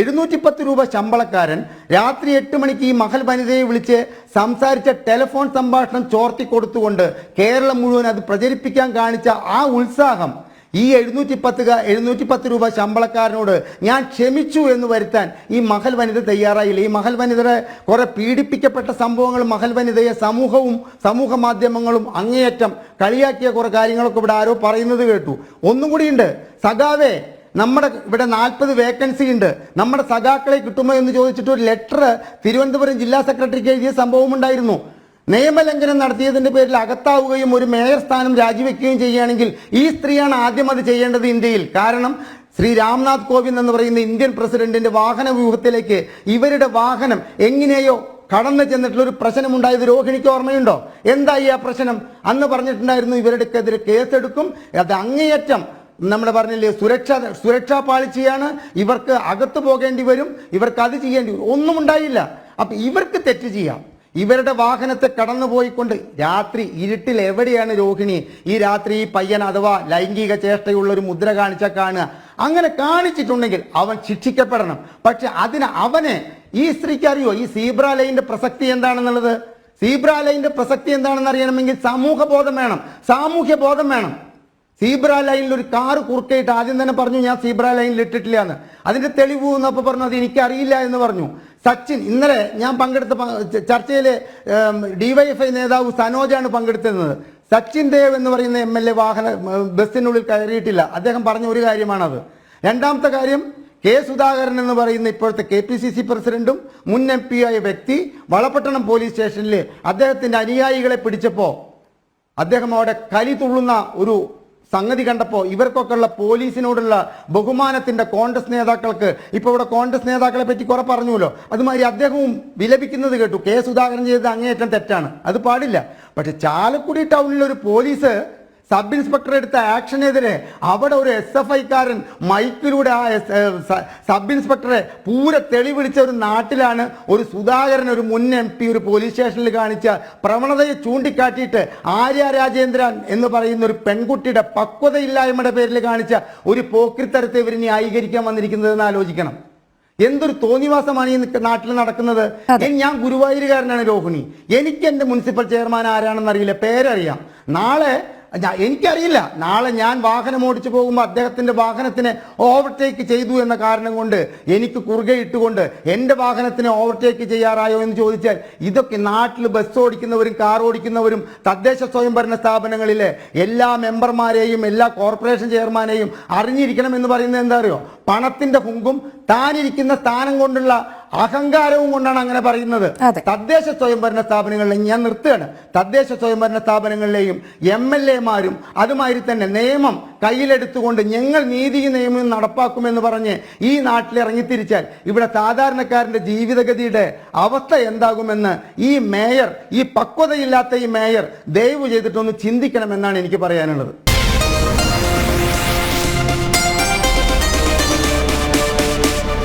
എഴുന്നൂറ്റി പത്ത് രൂപ ശമ്പളക്കാരൻ രാത്രി എട്ട് മണിക്ക് ഈ മഹൽ വനിതയെ വിളിച്ച് സംസാരിച്ച ടെലിഫോൺ സംഭാഷണം ചോർത്തി കൊടുത്തുകൊണ്ട് കേരളം മുഴുവൻ അത് പ്രചരിപ്പിക്കാൻ കാണിച്ച ആ ഉത്സാഹം ഈ എഴുന്നൂറ്റി പത്ത് എഴുന്നൂറ്റി പത്ത് രൂപ ശമ്പളക്കാരനോട് ഞാൻ ക്ഷമിച്ചു എന്ന് വരുത്താൻ ഈ മഹൽ വനിത തയ്യാറായില്ല. ഈ മഹൽ വനിതയുടെ കുറെ പീഡിപ്പിക്കപ്പെട്ട സംഭവങ്ങൾ മഹൽ വനിതയെ സമൂഹവും സമൂഹ മാധ്യമങ്ങളും അങ്ങേയറ്റം കളിയാക്കിയ കുറെ കാര്യങ്ങളൊക്കെ ഇവിടെ ആരോ പറയുന്നത് കേട്ടു. ഒന്നും കൂടിയുണ്ട്. സഖാവേ നമ്മുടെ ഇവിടെ നാൽപ്പത് വേക്കൻസി ഉണ്ട്. നമ്മുടെ സഖാക്കളെ കിട്ടുമോ എന്ന് ചോദിച്ചിട്ട് ഒരു ലെറ്റർ തിരുവനന്തപുരം ജില്ലാ സെക്രട്ടറിക്ക് എഴുതിയ സംഭവം ഉണ്ടായിരുന്നു. നിയമലംഘനം നടത്തിയതിന്റെ പേരിൽ അകത്താവുകയും ഒരു മേയർ സ്ഥാനം രാജിവെക്കുകയും ചെയ്യുകയാണെങ്കിൽ ഈ സ്ത്രീയാണ് ആദ്യം അത് ചെയ്യേണ്ടത് ഇന്ത്യയിൽ. കാരണം ശ്രീ രാംനാഥ് കോവിന്ദ് എന്ന് പറയുന്ന ഇന്ത്യൻ പ്രസിഡന്റിന്റെ വാഹന വ്യൂഹത്തിലേക്ക് ഇവരുടെ വാഹനം എങ്ങനെയോ കടന്നു ചെന്നിട്ടുള്ള ഒരു പ്രശ്നമുണ്ടായത് രോഹിണിക്ക് ഓർമ്മയുണ്ടോ? എന്തായി ആ പ്രശ്നം? അന്ന് പറഞ്ഞിട്ടുണ്ടായിരുന്നു ഇവരുടെക്കെതിരെ കേസെടുക്കും. അത് അങ്ങേയറ്റം നമ്മൾ പറഞ്ഞില്ലേ സുരക്ഷ സുരക്ഷാ പാളിച്ചയാണ് ഇവർക്ക് അകത്ത് പോകേണ്ടി വരും ഇവർക്ക് അത് ചെയ്യേണ്ടി വരും. ഒന്നും ഉണ്ടായില്ല. അപ്പൊ ഇവർക്ക് തെറ്റ് ചെയ്യാം. ഇവരുടെ വാഹനത്തെ കടന്നു പോയിക്കൊണ്ട് രാത്രി ഇരുട്ടിൽ എവിടെയാണ് രോഹിണി? ഈ രാത്രി ഈ പയ്യൻ അഥവാ ലൈംഗിക ചേഷ്ടയുള്ള ഒരു മുദ്ര കാണിച്ച കാണുക. അങ്ങനെ കാണിച്ചിട്ടുണ്ടെങ്കിൽ അവൻ ശിക്ഷിക്കപ്പെടണം. പക്ഷെ അതിന് അവനെ ഈ സ്ത്രീക്ക് അറിയോ? ഈ സീബ്ര ലൈന്റെ പ്രസക്തി എന്താണെന്നുള്ളത്? സീബ്ര ലൈന്റെ പ്രസക്തി എന്താണെന്ന് അറിയണമെങ്കിൽ സമൂഹ ബോധം വേണം. സാമൂഹ്യ ബോധം വേണം. സീബ്ര ലൈനിൽ ഒരു കാർ കുറുക്കയിട്ട് ആദ്യം തന്നെ പറഞ്ഞു ഞാൻ സീബ്ര ലൈനിൽ ഇട്ടിട്ടില്ല എന്ന് അതിന്റെ തെളിവ് എന്നപ്പോൾ പറഞ്ഞു അത് എനിക്കറിയില്ല എന്ന് പറഞ്ഞു. സച്ചിൻ ഇന്നലെ ഞാൻ പങ്കെടുത്ത പ- ച- ചർച്ചയിലെ ഡിവൈഎഫ്ഐ നേതാവ് സനോജാണ് പങ്കെടുത്തിരുന്നത്. സച്ചിൻ ദേവ് എന്ന് പറയുന്ന എം എൽ എ വാഹന ബസ്സിനുള്ളിൽ കയറിയിട്ടില്ല. അദ്ദേഹം പറഞ്ഞ ഒരു കാര്യമാണത്. രണ്ടാമത്തെ കാര്യം കെ സുധാകരൻ എന്ന് പറയുന്ന ഇപ്പോഴത്തെ കെ പി സി സി പ്രസിഡന്റും മുൻ എം പി ആയ വ്യക്തി വളപട്ടണം പോലീസ് സ്റ്റേഷനിൽ അദ്ദേഹത്തിന്റെ അനുയായികളെ പിടിച്ചപ്പോൾ അദ്ദേഹം അവിടെ കലി തുള്ളുന്ന ഒരു സംഗതി കണ്ടപ്പോൾ ഇവർക്കൊക്കെ ഉള്ള പോലീസിനോടുള്ള ബഹുമാനത്തിന്റെ കോൺഗ്രസ് നേതാക്കൾക്ക് ഇപ്പോൾ ഇവിടെ കോൺഗ്രസ് നേതാക്കളെ പറ്റി കുറെ പറഞ്ഞുവല്ലോ. അതുമാതിരി അദ്ദേഹവും വിലപിക്കുന്നത് കേട്ടു. കെ സുധാകരൻ ചെയ്തത് അങ്ങേയറ്റം തെറ്റാണ്. അത് പാടില്ല. പക്ഷെ ചാലക്കുടി ടൗണിൽ ഒരു പോലീസ് സബ് ഇൻസ്പെക്ടർ എടുത്ത ആക്ഷനെതിരെ അവിടെ ഒരു എസ് എഫ് ഐക്കാരൻ മൈക്കിലൂടെ ആ സബ് ഇൻസ്പെക്ടറെ പൂരെ തെളിവിളിച്ച ഒരു നാട്ടിലാണ് ഒരു സുധാകരൻ ഒരു മുൻ എം പി ഒരു പോലീസ് സ്റ്റേഷനിൽ കാണിച്ച പ്രവണതയെ ചൂണ്ടിക്കാട്ടിയിട്ട് ആര്യ രാജേന്ദ്രൻ എന്ന് പറയുന്ന ഒരു പെൺകുട്ടിയുടെ പക്വതയില്ലായ്മയുടെ പേരിൽ കാണിച്ച ഒരു പോക്രിത്തരത്തെ ഇവർ ന്യായീകരിക്കാൻ വന്നിരിക്കുന്നതെന്ന് ആലോചിക്കണം. എന്തൊരു തോന്നിവാസമാണ് ഈ നാട്ടിൽ നടക്കുന്നത്? ഞാൻ ഗുരുവായൂരുകാരനാണ് രോഹിണി. എനിക്ക് എന്റെ മുനിസിപ്പൽ ചെയർമാൻ ആരാണെന്ന് അറിയില്ല പേരറിയാം. നാളെ എനിക്കറിയില്ല. നാളെ ഞാൻ വാഹനം ഓടിച്ചു പോകുമ്പോൾ അദ്ദേഹത്തിന്റെ വാഹനത്തിനെ ഓവർടേക്ക് ചെയ്തു എന്ന കാരണം കൊണ്ട് എനിക്ക് കുറുകെ ഇട്ടുകൊണ്ട് എന്റെ വാഹനത്തിനെ ഓവർടേക്ക് ചെയ്യാറായോ എന്ന് ചോദിച്ചാൽ ഇതൊക്കെ നാട്ടിൽ ബസ് ഓടിക്കുന്നവരും കാർ ഓടിക്കുന്നവരും തദ്ദേശ സ്വയംഭരണ സ്ഥാപനങ്ങളിലെ എല്ലാ മെമ്പർമാരെയും എല്ലാ കോർപ്പറേഷൻ ചെയർമാനെയും അറിഞ്ഞിരിക്കണം എന്ന് പറയുന്നത് എന്താ അറിയോ? പണത്തിന്റെ പുങ്കും താനിരിക്കുന്ന സ്ഥാനം കൊണ്ടുള്ള അഹങ്കാരവും കൊണ്ടാണ് അങ്ങനെ പറയുന്നത്. തദ്ദേശ സ്വയംഭരണ സ്ഥാപനങ്ങളിലെ ഞാൻ നിർത്തുകയാണ്. തദ്ദേശ സ്വയംഭരണ സ്ഥാപനങ്ങളിലെയും എം എൽ എമാരും അതുമാതിരി തന്നെ നിയമം കയ്യിലെടുത്തുകൊണ്ട് ഞങ്ങൾ നീതി നിയമം നടപ്പാക്കുമെന്ന് പറഞ്ഞ് ഈ നാട്ടിൽ ഇറങ്ങിത്തിരിച്ചാൽ ഇവിടെ സാധാരണക്കാരന്റെ ജീവിതഗതിയുടെ അവസ്ഥ എന്താകുമെന്ന് ഈ മേയർ ഈ പക്വതയില്ലാത്ത ഈ മേയർ ദയവ് ചെയ്തിട്ടൊന്ന് ചിന്തിക്കണമെന്നാണ് എനിക്ക് പറയാനുള്ളത്.